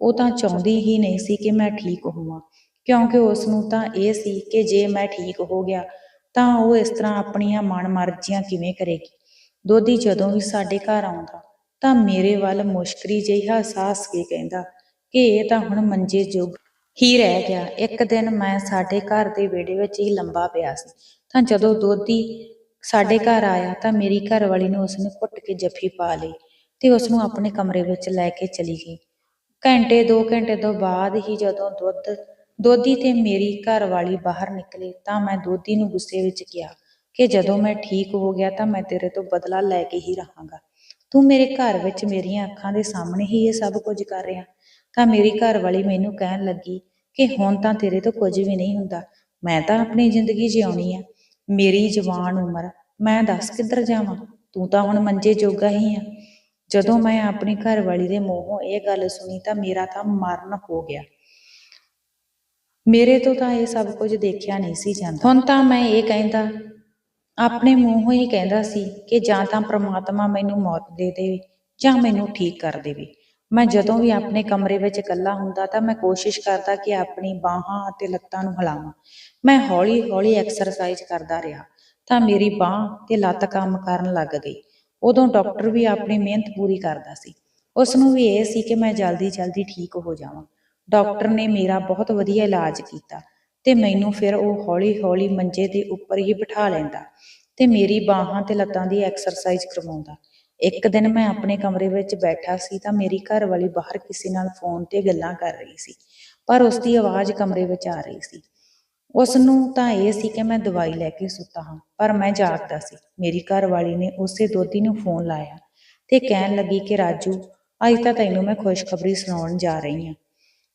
ਉਹ ਤਾਂ ਚਾਹੁੰਦੀ ਹੀ ਨਹੀਂ ਸੀ ਕਿ ਮੈਂ ਠੀਕ ਹੋਵਾਂ, ਕਿਉਂਕਿ ਉਸ ਨੂੰ ਤਾਂ ਇਹ ਸੀ ਕਿ ਜੇ ਮੈਂ ਠੀਕ ਹੋ ਗਿਆ ਤਾਂ ਉਹ ਇਸ ਤਰ੍ਹਾਂ ਆਪਣੀਆਂ ਮਨਮਰਜ਼ੀਆਂ ਕਿਵੇਂ ਕਰੇਗੀ। ਦੋਦੀ ਜਦੋਂ ਵੀ ਸਾਡੇ ਘਰ ਆਉਂਦਾ ਤਾਂ ਮੇਰੇ ਵੱਲ ਮੁਸ਼ਕਰੀ ਜਿਹਾ ਹਸਾਸ ਕੇ ਕਹਿੰਦਾ ਕਿ ਇਹ ਤਾਂ ਹੁਣ ਮੰਜੇ ਜੋਗ ਹੀ ਰਹਿ ਗਿਆ, ਇੱਕ ਦਿਨ ਮੈਂ ਸਾਡੇ ਘਰ ਦੇ ਵਿਹੜੇ ਵਿੱਚ ਹੀ ਲੰਬਾ ਪਿਆ ਸੀ। ਤਾਂ ਜਦੋਂ ਦੋਦੀ ਸਾਡੇ ਘਰ ਆਇਆ ਤਾਂ ਮੇਰੀ ਘਰਵਾਲੀ ਨੇ ਉਸ ਨੂੰ ਘੁੱਟ ਕੇ ਜੱਫੀ ਪਾ ਲਈ ਤੇ ਉਸ ਨੂੰ ਆਪਣੇ ਕਮਰੇ ਵਿੱਚ ਲੈ ਕੇ ਚਲੀ ਗਈ। ਘੰਟੇ 2 ਘੰਟੇ ਤੋਂ ਬਾਅਦ ਹੀ ਜਦੋਂ ਦੁੱਧ ਦੋਦੀ ਤੇ ਮੇਰੀ ਘਰ ਵਾਲੀ ਬਾਹਰ ਨਿਕਲੇ ਤਾਂ ਮੈਂ ਦੋਦੀ ਨੂੰ ਗੁੱਸੇ ਵਿੱਚ ਕਿਹਾ ਕਿ ਜਦੋਂ ਮੈਂ ਠੀਕ ਹੋ ਗਿਆ ਤਾਂ ਮੈਂ ਤੇਰੇ ਤੋਂ ਬਦਲਾ ਲੈ ਕੇ ਹੀ ਰਹਾਂਗਾ। ਤੂੰ ਮੇਰੇ ਘਰ ਵਿੱਚ ਮੇਰੀਆਂ ਅੱਖਾਂ ਦੇ ਸਾਹਮਣੇ ਹੀ ਇਹ ਸਭ ਕੁਝ ਕਰ ਰਿਹਾ। ਤਾਂ ਮੇਰੀ ਘਰ ਵਾਲੀ ਮੈਨੂੰ ਕਹਿਣ ਲੱਗੀ ਕਿ ਹੁਣ ਤਾਂ ਤੇਰੇ ਤੋਂ ਕੁਝ ਵੀ ਨਹੀਂ ਹੁੰਦਾ, ਮੈਂ ਤਾਂ ਆਪਣੀ ਜ਼ਿੰਦਗੀ ਜਿਉਣੀ ਆ। ਮੇਰੀ ਜਵਾਨ ਉਮਰ, ਮੈਂ ਦੱਸ ਕਿੱਧਰ ਜਾਵਾਂ? ਤੂੰ ਤਾਂ ਹੁਣ ਮੰਜੇ ਜੋਗਾ ਹੀ ਆ। ਜਦੋਂ ਮੈਂ ਆਪਣੀ ਘਰ ਵਾਲੀ ਦੇ ਮੂੰਹੋਂ ਇਹ ਗੱਲ ਸੁਣੀ ਤਾਂ ਮੇਰਾ ਤਾਂ ਮਰਨ ਹੋ ਗਿਆ। ਮੇਰੇ ਤੋਂ ਤਾਂ ਇਹ ਸਭ ਕੁਝ ਦੇਖਿਆ ਨਹੀਂ ਸੀ ਜਾਂਦਾ। ਹੁਣ ਤਾਂ ਮੈਂ ਇਹ ਕਹਿੰਦਾ ਆਪਣੇ ਮੂੰਹੋਂ ਹੀ ਕਹਿੰਦਾ ਸੀ ਕਿ ਜਾਂ ਤਾਂ ਪ੍ਰਮਾਤਮਾ ਮੈਨੂੰ ਮੌਤ ਦੇ ਦੇਵੇ ਜਾਂ ਮੈਨੂੰ ਠੀਕ ਕਰ ਦੇਵੇ। ਮੈਂ ਜਦੋਂ ਵੀ ਆਪਣੇ ਕਮਰੇ ਵਿੱਚ ਇਕੱਲਾ ਹੁੰਦਾ ਤਾਂ ਮੈਂ ਕੋਸ਼ਿਸ਼ ਕਰਦਾ ਕਿ ਆਪਣੀ ਬਾਹਾਂ ਅਤੇ ਲੱਤਾਂ ਨੂੰ ਹਿਲਾਵਾਂ। ਮੈਂ ਹੌਲੀ-ਹੌਲੀ ਐਕਸਰਸਾਈਜ਼ ਕਰਦਾ ਰਿਹਾ ਤਾਂ ਮੇਰੀ ਬਾਹ ਤੇ ਲੱਤ ਕੰਮ ਕਰਨ ਲੱਗ ਗਈ। ਉਦੋਂ ਡਾਕਟਰ ਵੀ ਆਪਣੀ ਮਿਹਨਤ ਪੂਰੀ ਕਰਦਾ ਸੀ। ਉਸ ਨੂੰ ਵੀ ਇਹ ਸੀ ਕਿ ਮੈਂ ਜਲਦੀ-ਜਲਦੀ ਠੀਕ ਹੋ ਜਾਵਾਂ। ਡਾਕਟਰ ਨੇ ਮੇਰਾ ਬਹੁਤ ਵਧੀਆ ਇਲਾਜ ਕੀਤਾ ਤੇ ਮੈਨੂੰ ਫਿਰ ਉਹ ਹੌਲੀ-ਹੌਲੀ ਮੰਜੇ ਦੇ ਉੱਪਰ ਹੀ ਬਿਠਾ ਲੈਂਦਾ ਤੇ ਮੇਰੀ ਬਾਹਾਂ ਤੇ ਲੱਤਾਂ ਦੀ ਐਕਸਰਸਾਈਜ਼ ਕਰਵਾਉਂਦਾ। ਇੱਕ ਦਿਨ ਮੈਂ ਆਪਣੇ ਕਮਰੇ ਵਿੱਚ ਬੈਠਾ ਸੀ ਤਾਂ ਮੇਰੀ ਘਰ ਵਾਲੀ ਬਾਹਰ ਕਿਸੇ ਨਾਲ ਫੋਨ ਤੇ ਗੱਲਾਂ ਕਰ ਰਹੀ ਸੀ, ਪਰ ਉਸ ਦੀ ਆਵਾਜ਼ ਕਮਰੇ ਵਿੱਚ ਆ ਰਹੀ ਸੀ। ਉਸ ਨੂੰ ਤਾਂ ਇਹ ਸੀ ਕਿ ਮੈਂ ਦਵਾਈ ਲੈ ਕੇ ਸੁੱਤਾ ਹਾਂ, ਪਰ ਮੈਂ ਜਾਗਦਾ ਸੀ। ਮੇਰੀ ਘਰ ਵਾਲੀ ਨੇ ਉਸੇ ਦੋਤੀ ਨੂੰ ਫੋਨ ਲਾਇਆ ਤੇ ਕਹਿਣ ਲੱਗੀ ਕਿ, ਰਾਜੂ, ਅੱਜ ਤਾਂ ਤੈਨੂੰ ਮੈਂ ਖੁਸ਼ਖਬਰੀ ਸੁਣਾਉਣ ਜਾ ਰਹੀ ਹਾਂ।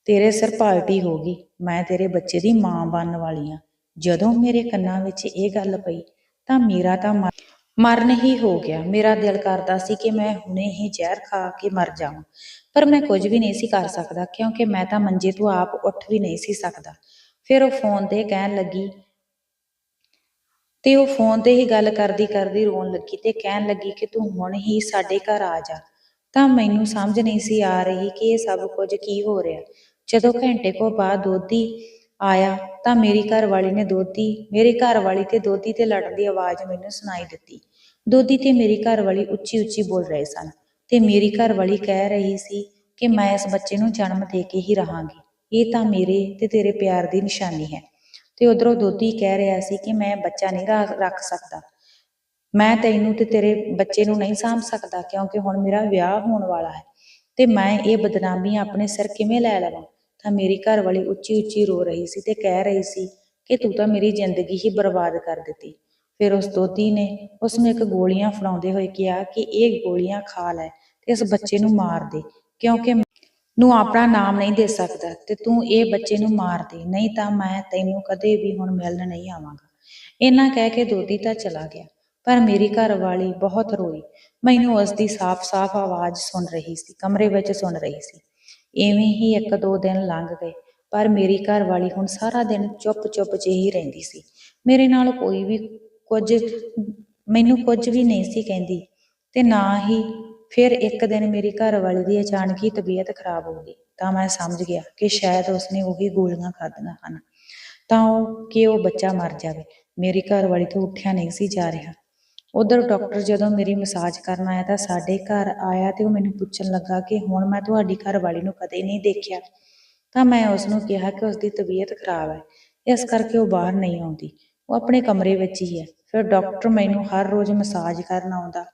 ਤੇਰੇ ਸਿਰ ਪਾਲਟੀ ਹੋ ਗਈ, ਮੈਂ ਤੇਰੇ ਬੱਚੇ ਦੀ ਮਾਂ ਬਣਨ ਵਾਲੀ ਹਾਂ। ਜਦੋਂ ਮੇਰੇ ਕੰਨਾਂ ਵਿੱਚ ਇਹ ਗੱਲ ਪਈ ਤਾਂ ਮੇਰਾ ਤਾਂ ਮਰ- ਮਰਨ ਹੀ ਹੋ ਗਿਆ। ਮੇਰਾ ਦਿਲ ਕਰਦਾ ਸੀ ਕਿ ਮੈਂ ਹੁਣੇ ਹੀ ਜ਼ਹਿਰ ਖਾ ਕੇ ਮਰ ਜਾਵਾਂ, ਪਰ ਮੈਂ ਕੁਝ ਵੀ ਨਹੀਂ ਸੀ ਕਰ ਸਕਦਾ, ਕਿਉਂਕਿ ਮੈਂ ਤਾਂ ਮੰਜੇ ਤੋਂ ਆਪ ਉੱਠ ਵੀ ਨਹੀਂ ਸੀ ਸਕਦਾ। ਫਿਰ ਉਹ ਫੋਨ ਤੇ ਕਹਿਣ ਲੱਗੀ। ਤੇ ਉਹ ਫੋਨ ਤੇ ਹੀ ਗੱਲ ਕਰਦੀ ਕਰਦੀ ਰੋਣ ਲੱਗੀ ਤੇ ਕਹਿਣ ਲੱਗੀ ਕਿ ਤੂੰ ਹੁਣ ਹੀ ਸਾਡੇ ਘਰ ਆ ਜਾ। ਤਾਂ ਮੈਨੂੰ ਸਮਝ ਨਹੀਂ ਸੀ ਆ ਰਹੀ ਕਿ ਇਹ ਸਭ ਕੁਝ ਕੀ ਹੋ ਰਿਹਾ। ਜਦੋਂ ਘੰਟੇ ਕੋ ਬਾਅਦ ਦੋਦੀ ਆਇਆ ਤਾਂ ਮੇਰੀ ਘਰ ਵਾਲੀ ਨੇ ਦੋਦੀ ਮੇਰੇ ਘਰ ਵਾਲੀ ਤੇ ਦੋਦੀ ਤੇ ਲੜਨ ਦੀ ਆਵਾਜ਼ ਮੈਨੂੰ ਸੁਣਾਈ ਦਿੱਤੀ। ਦੋਦੀ ਤੇ ਮੇਰੀ ਘਰ ਵਾਲੀ ਉੱਚੀ ਉੱਚੀ ਬੋਲ ਰਹੇ ਸਨ ਤੇ ਮੇਰੀ ਘਰ ਵਾਲੀ ਕਹਿ ਰਹੀ ਸੀ ਕਿ ਮੈਂ ਇਸ ਬੱਚੇ ਨੂੰ ਜਨਮ ਦੇ ਕੇ ਹੀ ਰਹਾਂਗੀ। ਇਹ ਤਾਂ ਮੇਰੇ ਤੇ ਤੇਰੇ ਪਿਆਰ ਦੀ ਨਿਸ਼ਾਨੀ ਹੈ। ਤੇ ਉਧਰੋਂ ਦੋਤੀ ਕਹਿ ਰਿਹਾ ਸੀ ਕਿ ਮੈਂ ਬੱਚਾ ਨਹੀਂ ਰੱਖ ਸਕਦਾ। ਮੈਂ ਤੈਨੂੰ ਤੇ ਤੇਰੇ ਬੱਚੇ ਨੂੰ ਨਹੀਂ ਸਾਂਭ ਸਕਦਾ ਕਿਉਂਕਿ ਹੁਣ ਮੇਰਾ ਵਿਆਹ ਹੋਣ ਵਾਲਾ ਹੈ। ਤੇ ਮੈਂ ਇਹ ਬਦਨਾਮੀ ਆਪਣੇ ਸਿਰ ਕਿਵੇਂ ਲੈ ਲਵਾਂ? ਤਾਂ ਮੇਰੀ ਘਰ ਵਾਲੀ ਉੱਚੀ ਉੱਚੀ ਰੋ ਰਹੀ ਸੀ ਤੇ ਕਹਿ ਰਹੀ ਸੀ ਕਿ ਤੂੰ ਤਾਂ ਮੇਰੀ ਜ਼ਿੰਦਗੀ ਹੀ ਬਰਬਾਦ ਕਰ ਦਿੱਤੀ। ਫਿਰ ਉਸ ਦੋਤੀ ਨੇ ਉਸ ਨੂੰ ਇੱਕ ਗੋਲੀਆਂ ਫੜਾਉਂਦੇ ਹੋਏ ਕਿਹਾ ਕਿ ਇਹ ਗੋਲੀਆਂ ਖਾ ਲੈ ਤੇ ਇਸ ਬੱਚੇ ਨੂੰ ਮਾਰ ਦੇ ਕਿਉਂਕਿ ਨੂੰ ਆਪਣਾ ਨਾਮ ਨਹੀਂ ਦੇ ਸਕਦਾ ਤੇ ਤੂੰ ਇਹ ਬੱਚੇ ਨੂੰ ਮਾਰ ਦੇ। ਨਹੀਂ ਤਾਂ ਮੈਂ ਤੈਨੂੰ ਕਦੇ ਵੀ ਹੁਣ ਮਿਲਣ ਨਹੀਂ ਆਵਾਂਗਾ। ਇਹਨਾਂ ਕਹਿ ਕੇ ਦੋਤੀ ਤਾਂ ਚਲਾ ਗਿਆ, ਪਰ ਮੇਰੀ ਘਰ ਵਾਲੀ ਬਹੁਤ ਰੋਈ। ਮੈਨੂੰ ਉਸ ਦੀ ਸਾਫ਼-ਸਾਫ਼ ਆਵਾਜ਼ ਸੁਣ ਰਹੀ ਸੀ, ਕਮਰੇ ਵਿੱਚ ਸੁਣ ਰਹੀ ਸੀ। ਐਵੇਂ ਹੀ ਇੱਕ ਦੋ ਦਿਨ ਲੰਘ ਗਏ, ਪਰ ਮੇਰੀ ਘਰ ਵਾਲੀ ਹੁਣ ਸਾਰਾ ਦਿਨ ਚੁੱਪ-ਚੁੱਪ ਜਿਹੀ ਰਹਿੰਦੀ ਸੀ। ਮੇਰੇ ਨਾਲ ਕੋਈ ਵੀ ਕੁਝ, ਮੈਨੂੰ ਕੁਝ ਵੀ ਨਹੀਂ ਸੀ ਕਹਿੰਦੀ ਤੇ ਨਾ ਹੀ ਫਿਰ ਇੱਕ ਦਿਨ ਮੇਰੀ ਘਰ ਵਾਲੀ ਦੀ ਅਚਾਨਕ ਹੀ ਤਬੀਅਤ ਖਰਾਬ ਹੋ ਗਈ। ਤਾਂ ਮੈਂ ਸਮਝ ਗਿਆ ਕਿ ਸ਼ਾਇਦ ਉਸਨੇ ਉਹੀ ਗੋਲੀਆਂ ਖਾਧੀਆਂ ਹਨ। ਤਾਂ ਉਹ ਕਿ ਉਹ ਬੱਚਾ ਮਰ ਜਾਵੇ। ਮੇਰੀ ਘਰ ਵਾਲੀ ਤੋਂ ਉੱਠਿਆ ਨਹੀਂ ਸੀ ਜਾ ਰਿਹਾ। ਉਧਰ ਡਾਕਟਰ ਜਦੋਂ ਮੇਰੀ ਮਸਾਜ ਕਰਨ ਆਇਆ ਤਾਂ ਸਾਡੇ ਘਰ ਆਇਆ ਤੇ ਉਹ ਮੈਨੂੰ ਪੁੱਛਣ ਲੱਗਾ ਕਿ ਹੁਣ ਮੈਂ ਤੁਹਾਡੀ ਘਰ ਵਾਲੀ ਨੂੰ ਕਦੇ ਨਹੀਂ ਦੇਖਿਆ। ਤਾਂ ਮੈਂ ਉਸ ਨੂੰ ਕਿਹਾ ਕਿ ਉਸ ਦੀ ਤਬੀਅਤ ਖਰਾਬ ਹੈ। ਇਸ ਕਰਕੇ ਉਹ ਬਾਹਰ ਨਹੀਂ ਆਉਂਦੀ। ਉਹ ਆਪਣੇ ਕਮਰੇ ਵਿੱਚ ਹੀ ਹੈ। ਫਿਰ ਡਾਕਟਰ ਮੈਨੂੰ ਹਰ ਰੋਜ਼ ਮਸਾਜ ਕਰਨ ਆਉਂਦਾ।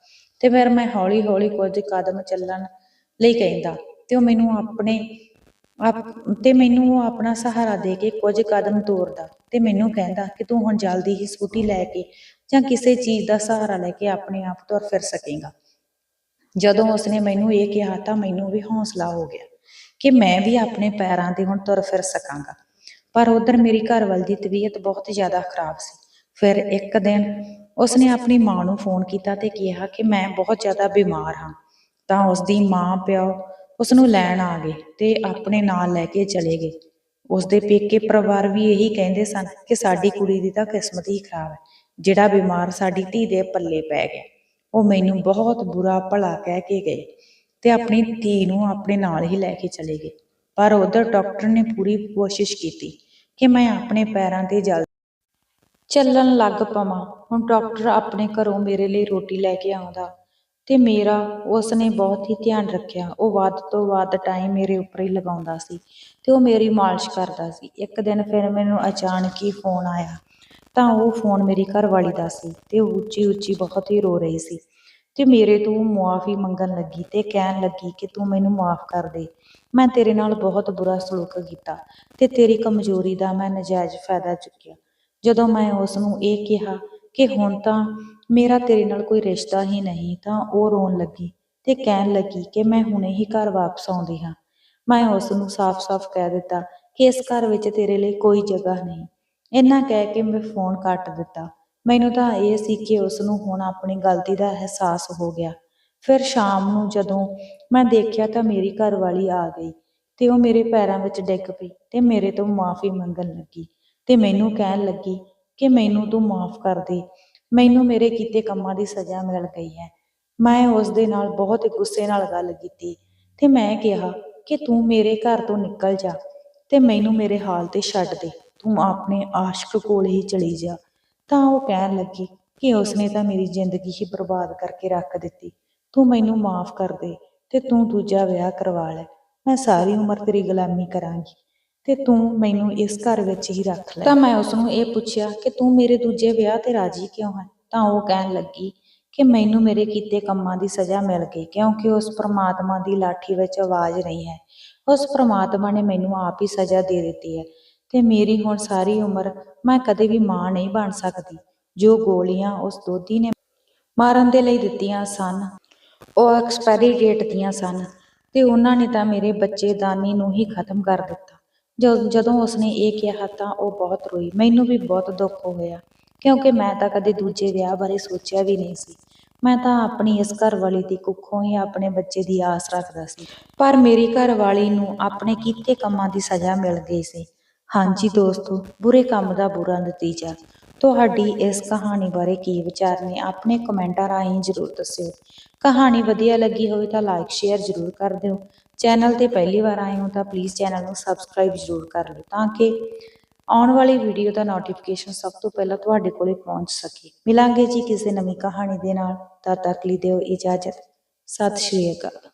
ਤੇ ਫਿਰ ਮੈਂ ਹੌਲੀ ਹੌਲੀ ਕੁਝ ਕਦਮ ਚੱਲਣ ਲਈ ਕਹਿੰਦਾ ਤੇ ਉਹ ਮੈਨੂੰ ਆਪਣੇ ਤੇ ਮੈਨੂੰ ਉਹ ਆਪਣਾ ਸਹਾਰਾ ਦੇ ਕੇ ਕੁਝ ਕਦਮ ਤੋਰਦਾ ਤੇ ਮੈਨੂੰ ਕਹਿੰਦਾ ਕਿ ਤੂੰ ਹੁਣ ਜਲਦੀ ਹੀ ਸਕੂਟੀ ਲੈ ਕੇ ਜਾਂ ਕਿਸੇ ਚੀਜ਼ ਦਾ ਸਹਾਰਾ ਲੈ ਕੇ ਆਪਣੇ ਆਪ ਤੁਰ ਫਿਰ ਸਕੇਗਾ। ਜਦੋਂ ਉਸਨੇ ਮੈਨੂੰ ਇਹ ਕਿਹਾ ਤਾਂ ਮੈਨੂੰ ਵੀ ਹੌਸਲਾ ਹੋ ਗਿਆ ਕਿ ਮੈਂ ਵੀ ਆਪਣੇ ਪੈਰਾਂ ਤੇ ਹੁਣ ਤੁਰ ਫਿਰ ਸਕਾਂਗਾ। ਪਰ ਉਧਰ ਮੇਰੀ ਘਰਵਾਲੀ ਦੀ ਤਬੀਅਤ ਬਹੁਤ ਜ਼ਿਆਦਾ ਖਰਾਬ ਸੀ। ਫਿਰ ਇੱਕ ਦਿਨ ਉਸਨੇ ਆਪਣੀ ਮਾਂ ਨੂੰ ਫੋਨ ਕੀਤਾ ਤੇ ਕਿਹਾ ਕਿ ਮੈਂ ਬਹੁਤ ਜ਼ਿਆਦਾ ਬਿਮਾਰ ਹਾਂ। ਤਾਂ ਉਸਦੀ ਮਾਂ, ਪਿਓ ਉਸ ਨੂੰ ਲੈਣ ਆ ਗਏ ਤੇ ਆਪਣੇ ਨਾਲ ਲੈ ਕੇ ਚਲੇ ਗਏ। ਉਸਦੇ ਪੇਕੇ ਪਰਿਵਾਰ ਵੀ ਇਹੀ ਕਹਿੰਦੇ ਸਨ ਕਿ ਸਾਡੀ ਕੁੜੀ ਦੀ ਤਾਂ ਕਿਸਮਤ ਹੀ ਖਰਾਬ ਹੈ, ਜਿਹੜਾ ਬਿਮਾਰ ਸਾਡੀ ਧੀ ਦੇ ਪੱਲੇ ਪੈ ਗਿਆ। ਉਹ ਮੈਨੂੰ ਬਹੁਤ ਬੁਰਾ ਭਲਾ ਕਹਿ ਕੇ ਗਏ ਤੇ ਆਪਣੀ ਧੀ ਨੂੰ ਆਪਣੇ ਨਾਲ ਹੀ ਲੈ ਕੇ ਚਲੇ ਗਏ। ਪਰ ਉਧਰ ਡਾਕਟਰ ਨੇ ਪੂਰੀ ਕੋਸ਼ਿਸ਼ ਕੀਤੀ ਕਿ ਮੈਂ ਆਪਣੇ ਪੈਰਾਂ ਤੇ ਜਲ ਚੱਲਣ ਲੱਗ ਪਵਾਂ। ਹੁਣ ਡਾਕਟਰ ਆਪਣੇ ਘਰੋਂ ਮੇਰੇ ਲਈ ਰੋਟੀ ਲੈ ਕੇ ਆਉਂਦਾ ਤੇ ਮੇਰਾ ਉਸ ਨੇ ਬਹੁਤ ਹੀ ਧਿਆਨ ਰੱਖਿਆ। ਉਹ ਵੱਧ ਤੋਂ ਵੱਧ ਟਾਈਮ ਮੇਰੇ ਉੱਪਰ ਹੀ ਲਗਾਉਂਦਾ ਸੀ ਤੇ ਉਹ ਮੇਰੀ ਮਾਲਿਸ਼ ਕਰਦਾ ਸੀ। ਇੱਕ ਦਿਨ ਫਿਰ ਮੈਨੂੰ ਅਚਾਨਕ ਹੀ ਫੋਨ ਆਇਆ ਤਾਂ ਉਹ ਫੋਨ ਮੇਰੀ ਘਰਵਾਲੀ ਦਾ ਸੀ ਤੇ ਉਹ ਉੱਚੀ ਉੱਚੀ ਬਹੁਤ ਹੀ ਰੋ ਰਹੀ ਸੀ ਤੇ ਮੇਰੇ ਤੋਂ ਮੁਆਫੀ ਮੰਗਣ ਲੱਗੀ ਤੇ ਕਹਿਣ ਲੱਗੀ ਕਿ ਤੂੰ ਮੈਨੂੰ ਮਾਫ ਕਰ ਦੇ। ਮੈਂ ਤੇਰੇ ਨਾਲ ਬਹੁਤ ਬੁਰਾ ਸਲੂਕ ਕੀਤਾ ਤੇ ਤੇਰੀ ਕਮਜ਼ੋਰੀ ਦਾ ਮੈਂ ਨਜਾਇਜ਼ ਫਾਇਦਾ ਚੁੱਕਿਆ। ਜਦੋਂ ਮੈਂ ਉਸ ਨੂੰ ਇਹ ਕਿਹਾ ਕਿ ਹੁਣ ਤਾਂ ਮੇਰਾ ਤੇਰੇ ਨਾਲ ਕੋਈ ਰਿਸ਼ਤਾ ਹੀ ਨਹੀਂ, ਤਾਂ ਉਹ ਰੋਣ ਲੱਗੀ ਤੇ ਕਹਿਣ ਲੱਗੀ ਕਿ ਮੈਂ ਹੁਣੇ ਹੀ ਘਰ ਵਾਪਸ ਆਉਂਦੀ ਹਾਂ। ਮੈਂ ਉਸ ਨੂੰ ਸਾਫ਼-ਸਾਫ਼ ਕਹਿ ਦਿੱਤਾ ਕਿ ਇਸ ਘਰ ਵਿੱਚ ਤੇਰੇ ਲਈ ਕੋਈ ਜਗ੍ਹਾ ਨਹੀਂ। ਇੰਨਾ ਕਹਿ ਕੇ ਮੈਂ ਫੋਨ ਕੱਟ ਦਿੱਤਾ। ਮੈਨੂੰ ਤਾਂ ਇਹ ਸੀ ਕਿ ਉਸ ਨੂੰ ਹੁਣ ਆਪਣੀ ਗਲਤੀ ਦਾ ਅਹਿਸਾਸ ਹੋ ਗਿਆ। ਫਿਰ ਸ਼ਾਮ ਨੂੰ ਜਦੋਂ ਮੈਂ ਦੇਖਿਆ ਤਾਂ ਮੇਰੀ ਘਰਵਾਲੀ ਆ ਗਈ ਤੇ ਉਹ ਮੇਰੇ ਪੈਰਾਂ ਵਿੱਚ ਡਿੱਗ ਪਈ ਤੇ ਮੇਰੇ ਤੋਂ ਮਾਫੀ ਮੰਗਣ ਲੱਗੀ। ਤੇ ਮੈਨੂੰ ਕਹਿਣ ਲੱਗੀ ਕਿ ਮੈਨੂੰ ਤੂੰ ਮਾਫ ਕਰ ਦੇ। ਮੈਨੂੰ ਮੇਰੇ ਕੀਤੇ ਕੰਮਾਂ ਦੀ ਸਜ਼ਾ ਮਿਲ ਗਈ ਹੈ। ਮੈਂ ਉਸ ਦੇ ਨਾਲ ਬਹੁਤ ਗੁੱਸੇ ਨਾਲ ਗੱਲ ਕੀਤੀ ਤੇ ਮੈਂ ਕਿਹਾ ਕਿ ਤੂੰ ਮੇਰੇ ਘਰ ਤੋਂ ਨਿਕਲ ਜਾ ਤੇ ਮੈਨੂੰ ਮੇਰੇ ਹਾਲ ਤੇ ਛੱਡ ਦੇ। ਤੂੰ ਆਪਣੇ ਆਸ਼ਕ ਕੋਲ ਹੀ ਚਲੀ ਜਾ। ਤਾਂ ਉਹ ਕਹਿਣ ਲੱਗੀ ਕਿ ਉਸਨੇ ਤਾਂ ਮੇਰੀ ਜ਼ਿੰਦਗੀ ਹੀ ਬਰਬਾਦ ਕਰਕੇ ਰੱਖ ਦਿੱਤੀ। ਤੂੰ ਮੈਨੂੰ ਮਾਫ ਕਰ ਦੇ ਤੇ ਤੂੰ ਦੂਜਾ ਵਿਆਹ ਕਰਵਾ ਲੈ। ਮੈਂ ਸਾਰੀ ਉਮਰ ਤੇਰੀ ਗੁਲਾਮੀ ਕਰਾਂਗੀ। ਤੇ ਤੂੰ ਮੈਨੂੰ ਇਸ ਘਰ ਵਿੱਚ ਹੀ ਰੱਖ ਲੈ। ਤਾਂ ਮੈਂ ਉਸ ਨੂੰ ਇਹ ਪੁੱਛਿਆ ਕਿ ਤੂੰ ਮੇਰੇ ਦੂਜੇ ਵਿਆਹ ਤੇ ਰਾਜੀ ਕਿਉਂ ਹੈ? ਤਾਂ ਉਹ ਕਹਿਣ ਲੱਗੀ ਕਿ ਮੈਨੂੰ ਮੇਰੇ ਕੀਤੇ ਕੰਮਾਂ ਦੀ ਸਜ਼ਾ ਮਿਲ ਗਈ ਕਿਉਂਕਿ ਉਸ ਪ੍ਰਮਾਤਮਾ ਦੀ ਲਾਠੀ ਵਿੱਚ ਆਵਾਜ਼ ਨਹੀਂ ਹੈ। ਉਸ ਪ੍ਰਮਾਤਮਾ ਨੇ ਮੈਨੂੰ ਆਪ ਹੀ ਸਜ਼ਾ ਦੇ ਦਿੱਤੀ ਹੈ ਤੇ ਮੇਰੀ ਹੁਣ ਸਾਰੀ ਉਮਰ ਮੈਂ ਕਦੇ ਵੀ ਮਾਂ ਨਹੀਂ ਬਣ ਸਕਦੀ। ਜੋ ਗੋਲੀਆਂ ਉਸ ਦੋਧੀ ਨੇ ਮਾਰਨ ਦੇ ਲਈ ਦਿੱਤੀਆਂ ਸਨ, ਉਹ ਐਕਸਪਾਇਰੀ ਡੇਟ ਦੀਆਂ ਸਨ ਤੇ ਉਹਨਾਂ ਨੇ ਤਾਂ ਮੇਰੇ ਬੱਚੇਦਾਨੀ ਨੂੰ ਹੀ ਖਤਮ ਕਰ ਦਿੱਤਾ। ਜਦ- ਜਦੋਂ ਉਸਨੇ ਇਹ ਕਿਹਾ ਤਾਂ ਉਹ ਬਹੁਤ ਰੋਈ। ਮੈਨੂੰ ਵੀ ਬਹੁਤ ਦੁੱਖ ਹੋਇਆ, ਕਿਉਂਕਿ ਮੈਂ ਤਾਂ ਕਦੇ ਦੂਜੇ ਵਿਆਹ ਬਾਰੇ ਸੋਚਿਆ ਵੀ ਨਹੀਂ ਸੀ। ਮੈਂ ਤਾਂ ਆਪਣੀ ਇਸ ਘਰਵਾਲੀ ਦੀ ਕੁੱਖੋਂ ਹੀ ਆਪਣੇ ਬੱਚੇ ਦੀ ਆਸ ਰੱਖਦਾ ਸੀ। ਪਰ ਮੇਰੀ ਘਰਵਾਲੀ ਨੂੰ ਆਪਣੇ ਕੀਤੇ ਕੰਮਾਂ ਦੀ ਸਜ਼ਾ ਮਿਲ ਗਈ ਸੀ। ਹਾਂਜੀ ਦੋਸਤੋ, ਬੁਰੇ ਕੰਮ ਦਾ ਬੁਰਾ ਨਤੀਜਾ। ਤੁਹਾਡੀ ਇਸ ਕਹਾਣੀ ਬਾਰੇ ਕੀ ਵਿਚਾਰ ਨੇ, ਆਪਣੇ ਕਮੈਂਟਾਂ ਰਾਹੀਂ ਜ਼ਰੂਰ ਦੱਸਿਓ। ਕਹਾਣੀ ਵਧੀਆ ਲੱਗੀ ਹੋਵੇ ਤਾਂ ਲਾਈਕ ਸ਼ੇਅਰ ਜ਼ਰੂਰ ਕਰ ਦਿਓ। ਚੈਨਲ ਤੇ ਪਹਿਲੀ ਵਾਰ ਆਏ ਹੋ ਤਾਂ ਪਲੀਜ਼ ਚੈਨਲ ਨੂੰ ਸਬਸਕ੍ਰਾਈਬ ਜ਼ਰੂਰ ਕਰ ਲਓ ਤਾਂ ਕਿ ਆਉਣ ਵਾਲੀ ਵੀਡੀਓ ਦਾ ਨੋਟੀਫਿਕੇਸ਼ਨ ਸਭ ਤੋਂ ਪਹਿਲਾਂ ਤੁਹਾਡੇ ਕੋਲੇ ਪਹੁੰਚ ਸਕੇ। ਮਿਲਾਂਗੇ ਜੀ ਕਿਸੇ ਨਵੀਂ ਕਹਾਣੀ ਦੇ ਨਾਲ। ਤਦ ਤੱਕ ਲਈ ਦਿਓ ਇਜਾਜ਼ਤ। ਸਤਿ ਸ਼੍ਰੀ ਅਕਾਲ।